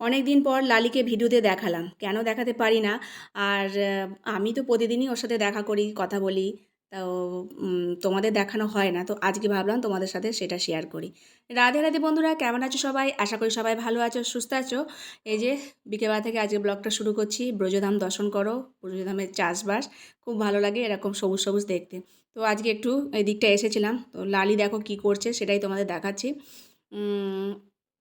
অনেক দিন পর লালিকে ভিডিওতে দেখালাম। কেন দেখাতে পারি না? আর আমি তো প্রতিদিনই ওর সাথে দেখা করি, কথা বলি। তো তোমাদের দেখানো হয় না। তো আজকে ভাবলাম তোমাদের সাথে সেটা শেয়ার করি। রাধে রাধে বন্ধুরা, কেমন আছো সবাই? আশা করি সবাই ভালো আছো, সুস্থ আছো। এই যে, বিকেলবেলা থেকে আজকে ব্লগটা শুরু করছি। ব্রজধাম দর্শন করো। ব্রজধামের চাষবাস, খুব ভালো লাগে এরকম সবুজ সবুজ দেখতে। তো আজকে একটু এই দিকটা এসেছিলাম। তো লালি দেখো কি করছে সেটাই তোমাদের দেখাচ্ছি।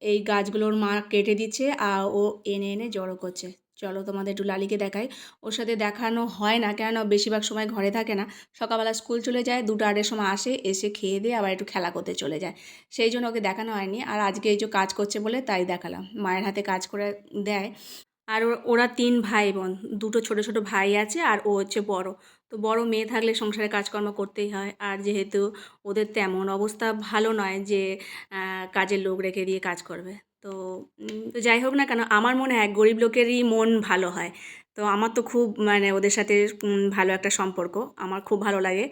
এই গাছগুলোর মা কেটে দিচ্ছে আর ও এনে এনে জড়ো করছে। চলো তোমাদের একটু লালিকে দেখাই। ওর সাথে দেখানো হয় না কেননা বেশিরভাগ সময় ঘরে থাকে না। সকালবেলা স্কুল চলে যায়, দুটো আড়ের সময় আসে, এসে খেয়ে দিয়ে আবার একটু খেলা করতে চলে যায়। সেই জন্য ওকে দেখানো হয়নি। আর আজকে এই যে কাজ করছে বলে তাই দেখালাম। মায়ের হাতে কাজ করে দেয়। আর ওর- তিন ভাই বোন দুটো ছোট ছোট ভাই আছে আর ও হচ্ছে বড়। তো বড় মেয়ে থাকলে সংসারে কাজকর্ম করতেই হয়। আর যেহেতু ওদের তেমন অবস্থা ভালো নয় যে কাজের লোক রেখে দিয়ে কাজ করবে। তো যাই হোক না কেন, আমার মনে হয় গরিব লোকেরই মন ভালো হয়। তো আমার তো খুব মানে ওদের সাথে ভালো একটা সম্পর্ক। আমার খুব ভালো লাগে।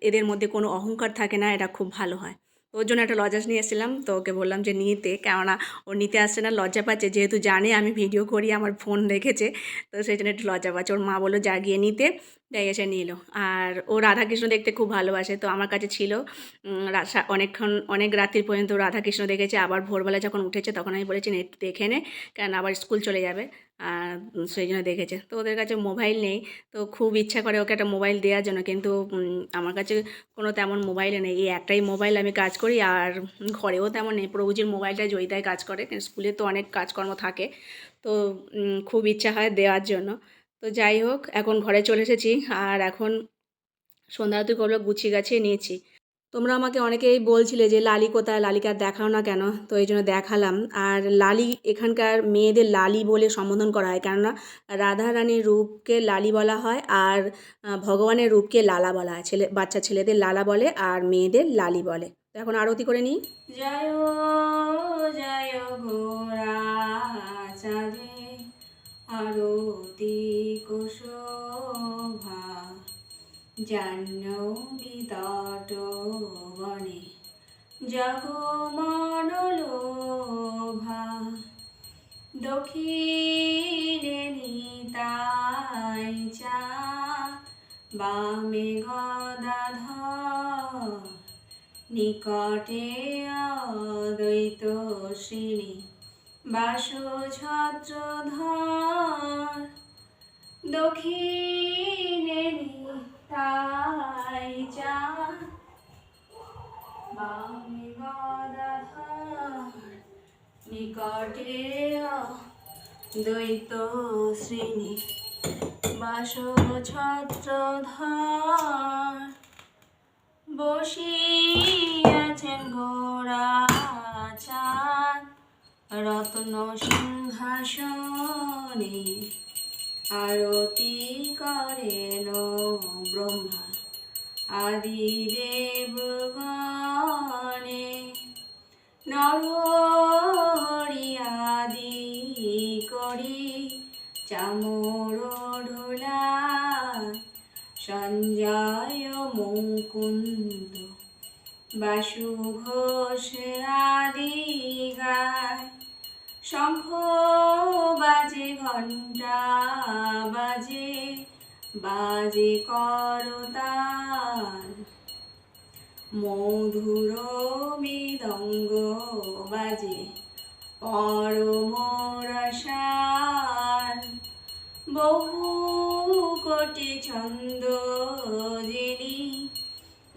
এদের মধ্যে কোনো অহংকার থাকে না, এটা খুব ভালো হয়। ওর জন্য একটা লজাস নিয়ে এসেছিলাম, তো ওকে বললাম যে নিতে। কেননা ও নিতে আসছে না, লজ্জা পাচ্ছে। যেহেতু জানে আমি ভিডিও করি, আমার ফোন রেখেছে, তো সেই জন্য একটু লজ্জা পাচ্ছে। ওর মা বলল জাগিয়ে নিতে। তাই এসে নিল। আর ও রাধাকৃষ্ণ দেখতে খুব ভালোবাসে, তো আমার কাছে ছিল। অনেকক্ষণ, অনেক রাত্রির পর্যন্ত রাধাকৃষ্ণ দেখেছে, আবার ভোরবেলা যখন উঠেছে তখন আমি বলেছি নেট দেখে নে কারণ আবার স্কুল চলে যাবে। আর সেই জন্য দেখেছে। তো ওদের কাছে মোবাইল নেই, তো খুব ইচ্ছা করে ওকে একটা মোবাইল দেওয়ার জন্য, কিন্তু আমার কাছে কোনো তেমন মোবাইল নেই। এই একটাই মোবাইল আমি কাজ করি, আর ঘরেও তেমন নেই। প্রভুজির মোবাইলটা জয়িতায় কাজ করে স্কুলে তো অনেক কাজকর্ম থাকে। তো খুব ইচ্ছা হয় দেওয়ার জন্য। তো যাই হোক, এখন ঘরে চলে এসেছি। আর এখন সন্ধ্যারতি করল গুছিয়ে গাছিয়ে নিয়েছি। তোমরা আমাকে অনেকেই বলছিলে যে, লালি কোথায়? লালিকে আর দেখাও না কেন? তো এই জন্য দেখালাম। আর লালি, এখানকার মেয়েদের লালি বলে সম্বোধন করা হয়। কেননা, রাধা রানীর রূপকে লালি বলা হয় আর ভগবানের রূপকে লালা বলা হয়। ছেলে, বাচ্চা ছেলেদের লালা বলে আর মেয়েদের লালি বলে। তো এখন আরতি করে নিই। জয় জয় আরতি। কুশোভা জাহ্নবী তট বনে। জগমনোলোভা দক্ষিণে নিতাই চা, বামে গদাধর, নিকটে অদ্বৈত শ্রেণি। বাস ছত্রধর দক্ষিণে নিতাই চা বামে নিকটে দ্বৈত শ্রেণি। বাস ছত্রধর বসিয়াছেন ঘোড়া চাঁদ রত্ন সিংহাসনে আরতি করেন ব্রহ্মা। আদি দেবগণে নরহরি আদি করি চামর সঞ্জয় মুকুন্দ, বাসু ঘোষ আদি গায়। শঙ্খ বাজে, ঘণ্টা বাজে বাজে করতাল। মধুর মৃদঙ্গ বাজে পরম রসাল বহু কোটি ছন্দ যিনি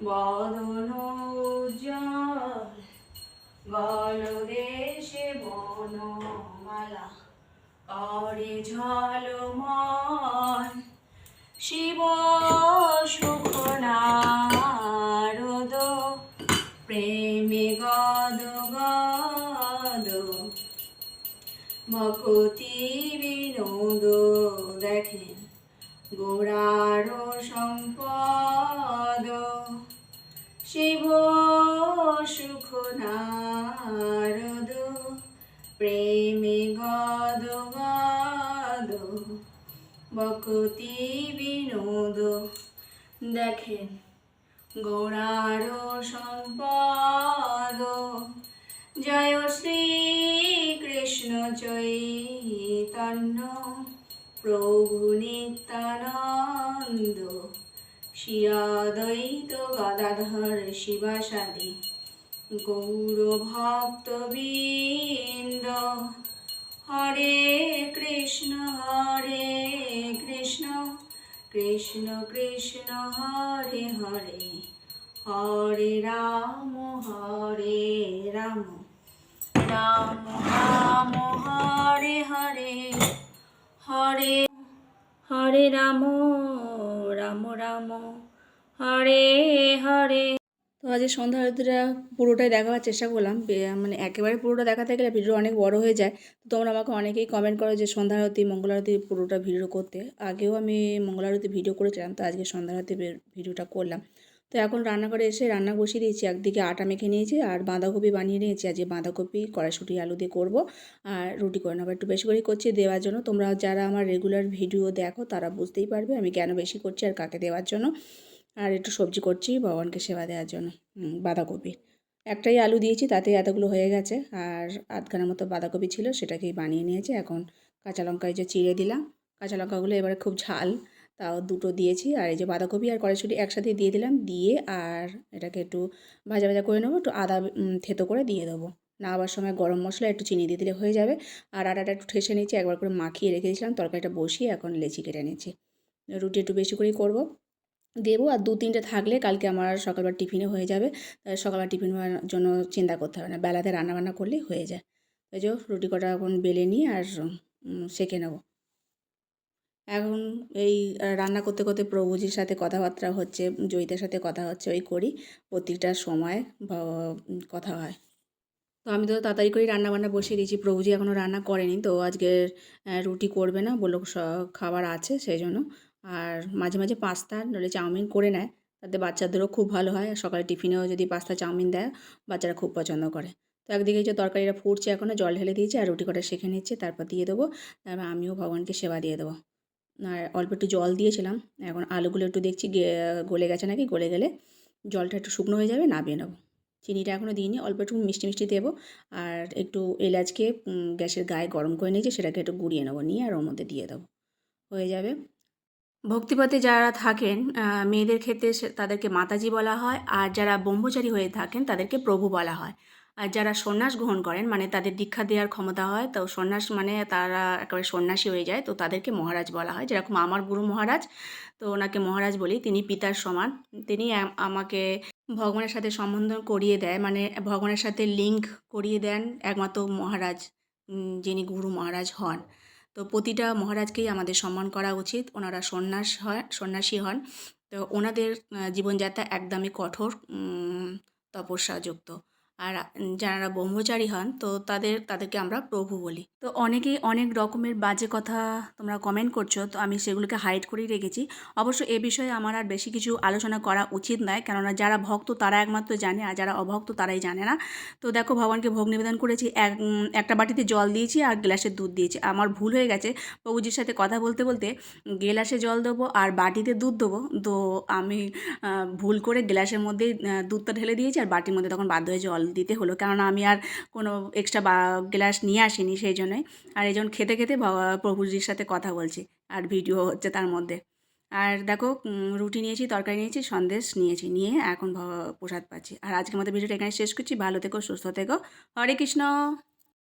বদন গলদেশে বনমালা করে ঝলমল। শিব সুখ নারদ প্রেমে গদ গদ। ভকতি বিনোদ দেখেন গোড়ার সম্পদ। শিব সুখ নারদ, প্রেমে গদ গদ ভকতি বিনোদ। দেখেন, গৌরার সম্পদ। জয় শ্রী কৃষ্ণ চৈতন্য, প্রভু নিত্যানন্দ। শ্রী অদ্বৈত গদাধর শিবাসাদি গৌর ভক্তবৃন্দ হরে কৃষ্ণ হরে কৃষ্ণ কৃষ্ণ কৃষ্ণ, হরে হরে হরে রাম হরে রাম। রাম রাম, হরে হরে হরে হরে রাম রাম রাম। হরে হরে। তো আজকে সন্ধ্যা আরতিটা পুরোটাই দেখাবার চেষ্টা করলাম। মানে একেবারে পুরোটা দেখাতে গেলে ভিডিও অনেক বড় হয়ে যায়। তো তোমরা আমাকে অনেকেই কমেন্ট করো যে সন্ধ্যা আরতি, মঙ্গল আরতি পুরোটা ভিডিও করতে। আগেও আমি মঙ্গল আরতি ভিডিও করেছিলাম, তো আজকে সন্ধ্যা আরতি ভিডিওটা করলাম। তো এখন রান্নাঘরে এসে রান্না বসিয়ে দিয়েছি। একদিকে আটা মেখে নিয়েছি আর বাঁধাকপি বানিয়ে নিয়েছি। আজকে বাঁধাকপি, কড়াইশুঁটি, আলু দিয়ে করব আর রুটি করে নেব। একটু বেশি করেই করছি দেওয়ার জন্য। তোমরা যারা আমার রেগুলার ভিডিও দেখো তারা বুঝতেই পারবে আমি কেন বেশি করছি আর কাকে দেওয়ার জন্য। আর একটু সবজি করছি ভগবানকে সেবা দেওয়ার জন্য। বাঁধাকপি। একটাই আলু দিয়েছি, তাতে এতগুলো হয়ে গেছে। আর আধখানার মতো বাঁধাকপি ছিল সেটাকেই বানিয়ে নিয়েছি। এখন কাঁচা লঙ্কা এই যে চিড়ে দিলাম, কাঁচা লঙ্কাগুলো এবারে খুব ঝাল। তাও দুটো দিয়েছি। আর এই যে বাঁধাকপি আর কড়াইশুঁটি একসাথে দিয়ে দিলাম। দিয়ে আর এটাকে একটু ভাজা ভাজা করে নেব। একটু আদা থেতো করে দিয়ে দেবো। নামাবার সময় গরম মশলা, একটু চিনি দিয়ে দিলে হয়ে যাবে। আর আটাটা একটু ঠেসে নিচ্ছি একবার করে মাখিয়ে রেখে দিয়েছিলাম। তরকারিটা বসিয়ে এখন লেচি কেটে নিচ্ছি। রুটি একটু বেশি করেই করব। দেবো আর দু তিনটে থাকলে কালকে আমার সকালবেলা টিফিনে হয়ে যাবে। তাই সকালবেলা টিফিন হওয়ার জন্য চিন্তা করতে হবে না। বেলাতে রান্নাবান্না করলেই হয়ে যায়। এই যে রুটি কটা এখন বেলে নিয়ে আর সেঁকে নেব। এখন এই রান্না করতে করতে প্রভুজির সাথে কথাবার্তা হচ্ছে, জয়িতার সাথে কথা হচ্ছে, ওই করি। প্রত্যেকটা সময় কথা হয়। তো আমি তো তাড়াতাড়ি করেই রান্না বান্না বসিয়ে দিয়েছি। প্রভুজি এখনও রান্না করেনি, তো আজকে রুটি করবে না, বলল খাবার আছে সেই জন্য। আর মাঝে মাঝে পাস্তা, নইলে চাউমিন করে নেয়। তাতে বাচ্চাদেরও খুব ভালো হয়। সকালে টিফিনেও যদি পাস্তা, চাউমিন দেয়, বাচ্চারা খুব পছন্দ করে। তো একদিকে যে তরকারিটা ফুটছে এখনও জল ঢেলে দিয়েছি আর রুটি কটা শেখে নিচ্ছে, তারপর দিয়ে দেবো। তারপর আমিও ভগবানকে সেবা দিয়ে দেবো। আর অল্প একটু জল দিয়েছিলাম। এখন আলুগুলো একটু দেখছি গলে গেছে নাকি? গলে গেলে জলটা একটু শুকনো হয়ে যাবে, নামিয়ে নেব। চিনিটা এখনও দিইনি, অল্প একটু মিষ্টি মিষ্টি দেবো। আর একটু এলাচকে গ্যাসের গায়ে গরম করে নিয়েছি, সেটাকে একটু গুঁড়িয়ে নেব, নিয়ে আর ওর মধ্যে দিয়ে দেবো। হয়ে যাবে। ভক্তিপথে যারা থাকেন মেয়েদের ক্ষেত্রে তাদেরকে মাতাজি বলা হয়। আর যারা ব্রহ্মচারী হয়ে থাকেন, তাদেরকে প্রভু বলা হয়। আর যারা সন্ন্যাস গ্রহণ করেন মানে তাদের দীক্ষা দেওয়ার ক্ষমতা হয়, তো সন্ন্যাস মানে তারা একেবারে সন্ন্যাসী হয়ে যায়, তো তাদেরকে মহারাজ বলা হয়। যেরকম আমার গুরু মহারাজ, তো ওনাকে মহারাজ বলি, তিনি পিতার সমান। তিনি আমাকে ভগবানের সাথে সম্বন্ধ করিয়ে দেয় মানে ভগবানের সাথে লিঙ্ক করিয়ে দেন, একমাত্র মহারাজ যিনি গুরু মহারাজ হন। তো প্রতিটা মহারাজকেই আমাদের সম্মান করা উচিত, ওনারা সন্ন্যাস হয়, সন্ন্যাসী হন। তো ওনাদের জীবনযাত্রা একদমই কঠোর তপস্যাযুক্ত। আর যারা ব্রহ্মচারী হন, তো তাদের, তাদেরকে আমরা প্রভু বলি। তো অনেকেই অনেক রকমের বাজে কথা তোমরা কমেন্ট করছ, তো আমি সেগুলোকে হাইড করেই রেখেছি। অবশ্য এ বিষয়ে আমার আর বেশি কিছু আলোচনা করা উচিত নয়, কেননা যারা ভক্ত তারা একমাত্র জানে, আর যারা অভক্ত তারাই জানে না। তো দেখো, ভগবানকে ভোগ নিবেদন করেছি, এক, একটা বাটিতে জল দিয়েছি আর গ্লাসে দুধ দিয়েছি। আমার ভুল হয়ে গেছে। প্রভুজির সাথে কথা বলতে বলতে গ্লাসে জল দেবো আর বাটিতে দুধ দেবো। তো আমি ভুল করে গ্লাসের মধ্যেই দুধটা ঢেলে দিয়েছি আর বাটির মধ্যে তখন বাধ্য হয়ে জল দিতে হলো। কারণ আমি আর কোনো এক্সট্রা বা গ্লাস নিয়ে আসিনি সেই জন্যই আর এই জন্য খেতে খেতে প্রভুজির সাথে কথা বলছি আর ভিডিও হচ্ছে তার মধ্যে। আর দেখো রুটি নিয়েছি, তরকারি নিয়েছি, সন্দেশ নিয়েছি, নিয়ে এখন প্রসাদ পাচ্ছি। আর আজকের মতো ভিডিওটা এখানে শেষ করছি। ভালো থেকো, সুস্থ থেকো। হরে কৃষ্ণ।